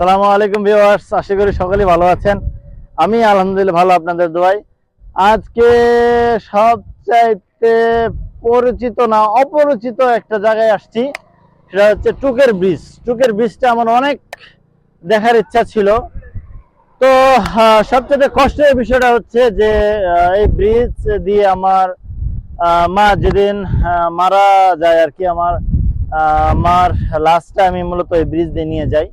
সালামু আলাইকুম ভিউয়ার্স, আশা করি সকলেই ভালো আছেন। আমি আলহামদুলিল্লাহ ভালো আপনাদের দোয়াই আজকে সবচাইতে পরিচিত না অপরিচিত একটা জায়গায় আসছি, সেটা হচ্ছে টুকের ব্রিজ। টুকের ব্রিজটা আমার অনেক দেখার ইচ্ছা ছিল। তো সবচেয়ে কষ্টের বিষয়টা হচ্ছে যে এই ব্রিজ দিয়ে আমার মা যেদিন মারা যায় আর কি, আমার মার লাস্টটা আমি মূলত এই ব্রিজ দিয়ে নিয়ে যাই।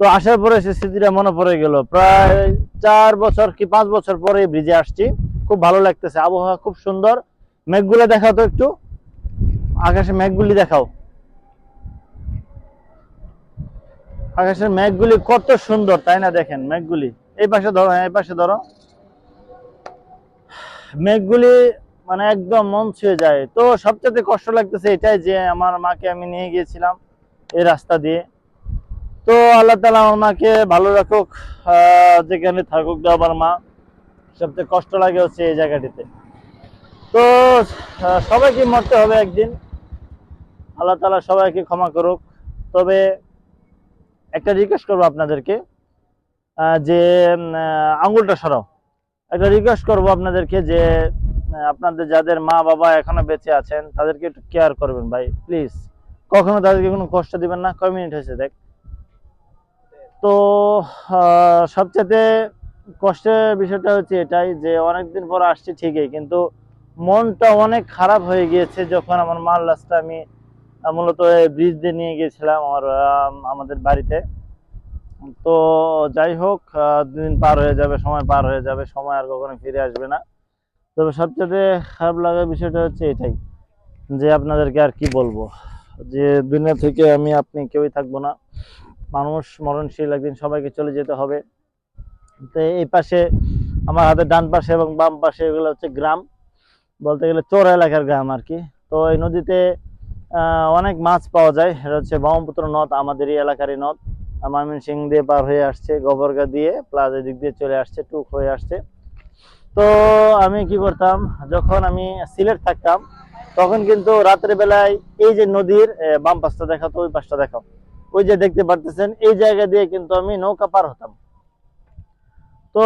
তো আসার পরে সে স্মৃতিটা মনে পড়ে গেল। প্রায় চার বছর কি পাঁচ বছর পরে ব্রিজে আসছি। খুব ভালো লাগতেছে, আবহাওয়া খুব সুন্দর। মেঘগুলো দেখাও তো একটু। আকাশে মেঘগুলি দেখাও। আকাশের মেঘগুলি কত সুন্দর, তাই না দেখেন মেঘগুলি? এই পাশে ধরো হ্যাঁ এই পাশে ধরো। মেঘগুলি মানে একদম মন ছুঁয়ে যায়। তো সবচেয়ে কষ্ট লাগতেছে এটাই যে আমার মাকে আমি নিয়ে গিয়েছিলাম এই রাস্তা দিয়ে। তো আল্লাহ তালা মাকে ভালো রাখুক যেখানে থাকুক আমার মা। সবচেয়ে কষ্ট লাগে হচ্ছে এই জায়গাটিতে। তো সবাইকে মরতে হবে একদিন। আল্লাহ তালা সবাইকে ক্ষমা করুক। তবে একটা রিকোয়েস্ট করব আপনাদেরকে যে আঙুলটা সরাও। একটা রিকোয়েস্ট করব আপনাদেরকে যে আপনাদের যাদের মা বাবা এখনও বেঁচে আছেন, তাদেরকে একটু কেয়ার করবেন ভাই প্লিজ কখনো তাদেরকে কোনো কষ্ট দিবেন না। কয় মিনিট হয়েছে, দেখ। তো সবচেয়ে কষ্টের বিষয়টা হচ্ছে এটাই যে অনেকদিন পর আসছি ঠিকই, কিন্তু মনটা অনেক খারাপ হয়ে গিয়েছে যখন আমার মাল লাশটা আমি মূলত ব্রিজ দিয়ে নিয়ে গিয়েছিলাম আমার আমাদের বাড়িতে। তো যাই হোক দিন পার হয়ে যাবে, সময় পার হয়ে যাবে, সময় আর কখনো ফিরে আসবে না। তবে সবচেয়ে খারাপ লাগার বিষয়টা হচ্ছে এটাই যে আপনাদেরকে আর কি বলব, যে দুনিয়া থেকে আমি আপনি কেউই থাকব না। মানুষ মরণশীল একদিন সবাইকে চলে যেতে হবে। তো এই পাশে আমার হাতের ডান পাশে এবং বাম পাশে এগুলো হচ্ছে গ্রাম। বলতে গেলে চোর এলাকার গ্রাম আর কি। তো এই নদীতে অনেক মাছ পাওয়া যায়। এটা হচ্ছে ব্রহ্মপুত্র নদ, আমাদেরই এলাকারই নদ। ময়মনসিং দিয়ে পার হয়ে আসছে, গোবরগা দিয়ে প্লাজ দিক দিয়ে চলে আসছে, টুক হয়ে আসছে। তো আমি কি করতাম, যখন আমি সিলেট থাকতাম, তখন কিন্তু রাত্রে বেলায় এই যে নদীর বাম পাশটা দেখাতো ওই পাশটা দেখাও। ওই যে দেখতে পারতেছেন, এই জায়গা দিয়ে কিন্তু আমি নৌকা পার হতাম। তো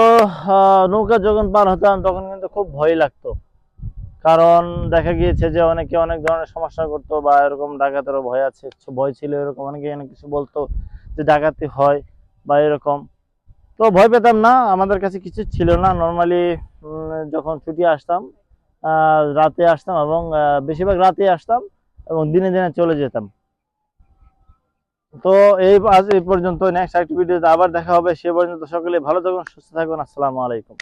নৌকা যখন পার হতাম, তখন কিন্তু খুব ভয় লাগতো। কারণ দেখা গিয়েছে যে অনেকে অনেক ধরনের সমস্যা করতো বা এরকম ডাকাতেরও ভয় আছে ভয় ছিল এরকম। অনেকে অনেক কিছু বলতো যে ডাকাতি হয় বা এরকম। তো ভয় পেতাম না, আমাদের কাছে কিছু ছিল না। নর্মালি যখন ছুটি আসতাম রাতে আসতাম এবং বেশিরভাগ রাতে আসতাম এবং দিনে দিনে চলে যেতাম। তো এই আজ এই পর্যন্ত নেক্সট একটি ভিডিওতে আবার দেখা হবে। সে পর্যন্ত সকলে ভালো থাকুন, সুস্থ থাকুন। আসসালামু আলাইকুম।